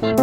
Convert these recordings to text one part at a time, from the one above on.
मुरंबा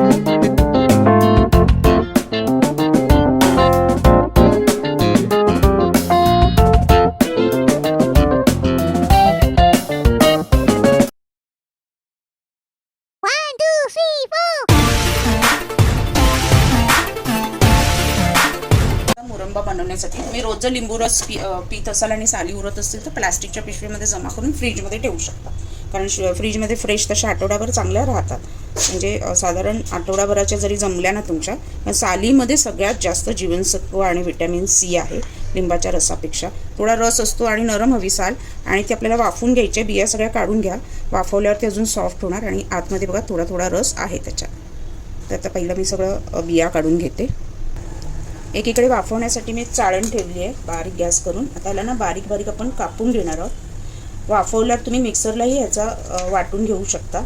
बनवण्यासाठी मी रोज जर लिंबू रस पी पित पीत असाल आणि साली उरत असतील तर प्लॅस्टिकच्या पिशवीमध्ये जमा करून फ्रीजमध्ये ठेवू शकता. कारण फ्रीजमध्ये फ्रेश तशा आठवड्याभर चांगल्या राहतात. म्हणजे साधारण आठवडाभराच्या जरी जमल्या ना तुमच्या पण सालीमध्ये सगळ्यात जास्त जीवनसत्व आणि व्हिटॅमिन सी आहे लिंबाच्या रसापेक्षा. थोडा रस असतो आणि नरम हवी साल आणि ती आपल्याला वाफवून घ्यायचे बिया सगळ्या काढून घ्या. वाफवल्यावर ते अजून सॉफ्ट होणार आणि आतमध्ये बघा थोडा थोडा रस आहे त्याच्यात तर आता पहिलं मी सगळं बिया काढून घेते. एकीकडे वाफवण्यासाठी मी चाळण ठेवली आहे बारीक गॅस करून. आता याला ना बारीक बारीक आपण कापून घेणार आहोत. वाफवल्यावर तुम्ही मिक्सरलाही ह्याचा वाटून घेऊ शकता.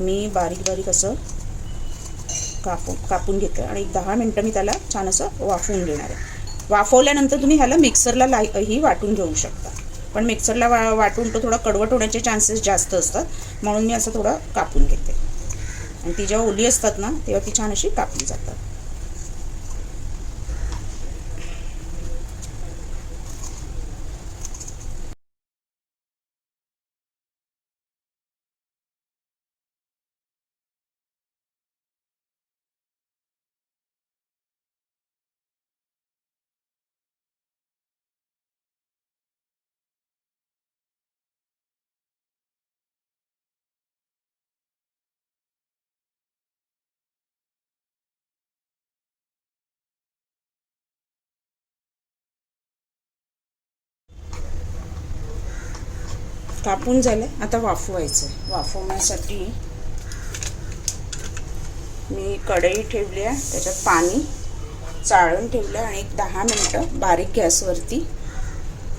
मी बारीक बारीक असं कापून कापून घेते आणि एक दहा मिनटं मी त्याला छान असं वाफवून घेणार आहे. वाफवल्यानंतर तुम्ही ह्याला मिक्सरला लाई ही वाटून घेऊ शकता. पण मिक्सरला वा वाटून तो थोडा कडवट होण्याचे चान्सेस जास्त असतात. म्हणून मी असं थोडं कापून घेते. आणि ती जेव्हा ओली असतात ना तेव्हा ती छान अशी कापली जातात. कापून झालं आता वाफवायचं आहे वाफवण्यासाठी मी कढई ठेवली आहे. त्याच्यात पाणी चाळून ठेवलं आणि एक दहा मिनटं बारीक गॅसवरती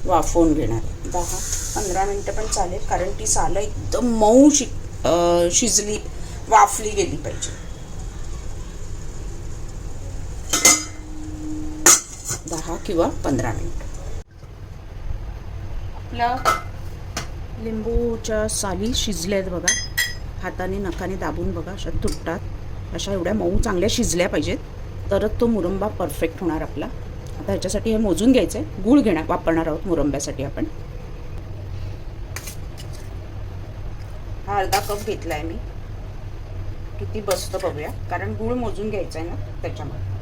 वाफवून घेणार आहे. दहा पंधरा मिनटं पण चालेल कारण ती सालं एकदम मऊ शि शिजली वाफली गेली पाहिजे. दहा किंवा पंधरा मिनटं. आपलं लिंबूच्या साली शिजल्या आहेत बघा. हाताने नखाने दाबून बघा अशा तुटतात. अशा एवढ्या मऊ चांगल्या शिजल्या पाहिजेत. तरच तो मुरंबा परफेक्ट होणार आपला. आता ह्याच्यासाठी हे मोजून घ्यायचं आहे गूळ घेणार वापरणार आहोत मुरंब्यासाठी आपण. हा अर्धा कप घेतला आहे मी. किती बसतं बघूया. कारण गूळ मोजून घ्यायचा आहे ना त्याच्यामध्ये.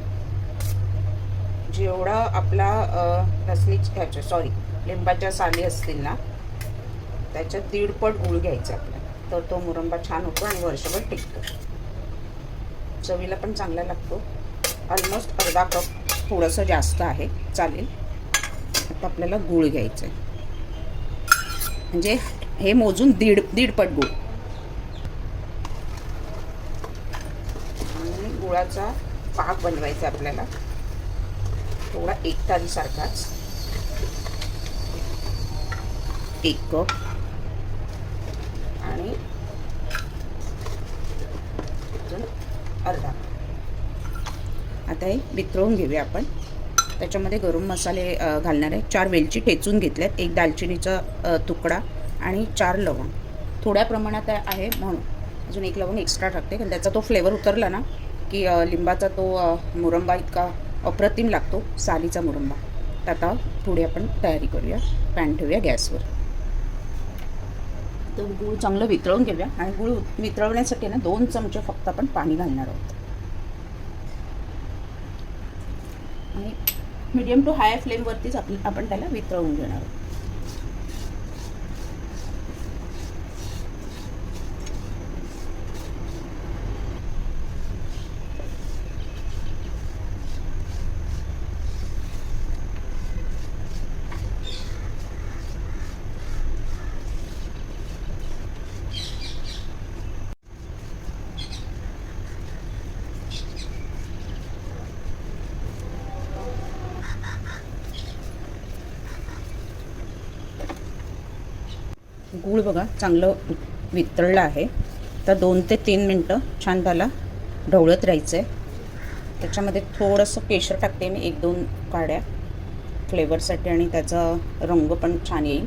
जेवढा आपला लसणीच ह्याच्या सॉरी लिंबाच्या साली असतील ना. त्याच्यात दीडपट गूळ घ्यायचा आपल्याला. तर तो मुरंबा छान होतो आणि वर्षभर टिकतो. चवीला पण चांगला लागतो. ऑलमोस्ट अर्धा कप थोडंसं जास्त आहे. चालेल. आता आपल्याला गूळ घ्यायचं आहे म्हणजे हे मोजून दीड दीडपट गूळ. आणि गुळाचा पाक बनवायचा आपल्याला. थोडा एक तारीसारखाच. एक कप आणि अजून अर्धा आता हे वितळवून घेऊया आपण. त्याच्यामध्ये गरम मसाले घालणार आहे. चार वेलची ठेचून घेतल्यात. एक दालचिनीचा तुकडा आणि चार लवंग. थोड्या प्रमाणात आहे म्हणून. अजून एक लवंग एक्स्ट्रा टाकते. कारण त्याचा तो फ्लेवर उतरला ना की लिंबाचा तो मुरंबा इतका अप्रतिम लागतो सालीचा मुरंबा. तर आता पुढे आपण तयारी करूया. पॅन ठेवूया गॅसवर. तर गूळ चांगलं वितळून घेऊया. आणि गूळ वितळवण्यासाठी ना दोन चमचे फक्त आपण पाणी घालणार आहोत आणि मिडियम टू हाय फ्लेमवरतीच आपण आपण त्याला वितळवून घेणार आहोत. गूळ बघा चांगलं वितळलं आहे. तर दोन ते तीन मिनटं छान त्याला ढवळत राहायचं आहे त्याच्यामध्ये थोडंसं केशर टाकते मी एक दोन काड्या फ्लेवरसाठी आणि त्याचा रंग पण छान येईल.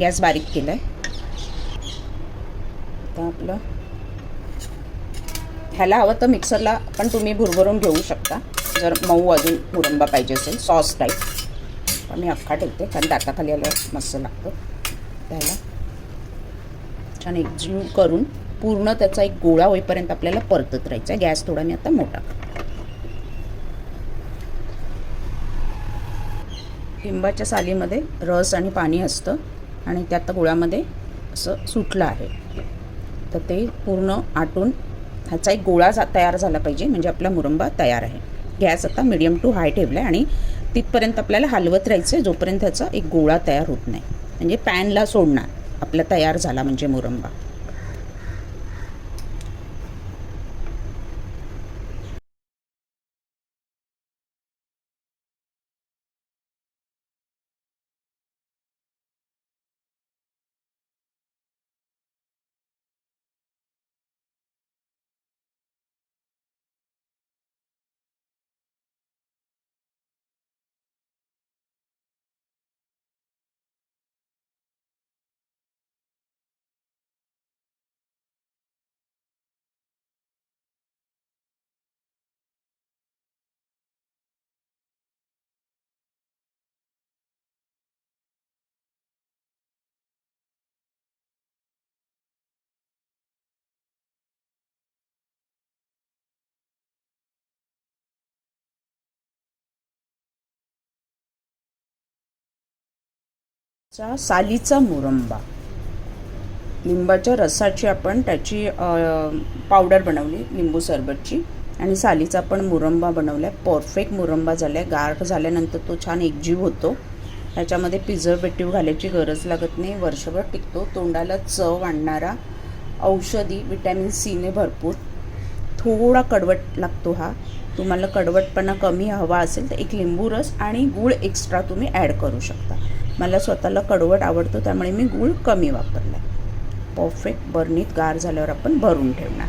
गॅस बारीक केला आहे आता आपलं ह्याला हवं तर मिक्सरला पण तुम्ही भुरभरून घेऊ शकता. जर मऊ अजून मुरंबा पाहिजे असेल सॉस टाईप पण मी अख्खा ठेवते कारण दाताखाली आलं मस्त लागतं. त्याला छान एकजीव करून पूर्ण त्याचा एक गोळा होईपर्यंत आपल्याला परतत राहायचा गॅस थोडा मी आता मोठा लिंबाच्या सालीमध्ये रस आणि पाणी असतं आणि त्यात गोळ्यामध्ये असं सुटलं आहे. तर ते पूर्ण आटून ह्याचा एक गोळा जा तयार झाला पाहिजे म्हणजे आपला मुरंबा तयार आहे. गॅस आता मिडियम टू हाय ठेवला आहे आणि तिथपर्यंत आपल्याला हलवत राहायचं आहे जोपर्यंत त्याचा एक गोळा तयार होत नाही. म्हणजे पॅनला सोडणार. आपला तयार झाला म्हणजे मुरंबा. चा सालीचा मुरंबा. लिंबाच्या रसाची आपण त्याची पावडर बनवली लिंबू सरबतची. आणि सालीचा पण मुरंबा बनवला आहे परफेक्ट मुरंबा झाला आहे गार झाल्यानंतर तो छान एकजीव होतो. त्याच्यामध्ये प्रिझर्वेटिव्ह घालायची गरज लागत नाही. वर्षभर टिकतो. तोंडाला चव आणणारा औषधी विटॅमिन सीने भरपूर. थोडा कडवट लागतो हा. तुम्हाला कडवटपणा कमी हवा असेल तर एक लिंबू रस आणि गूळ एक्स्ट्रा तुम्ही ॲड करू शकता. मला स्वतःला कडवट आवडतो त्यामुळे मी गूळ कमी वापरला आहे परफेक्ट बर्नीत गार झाल्यावर आपण भरून ठेवणार.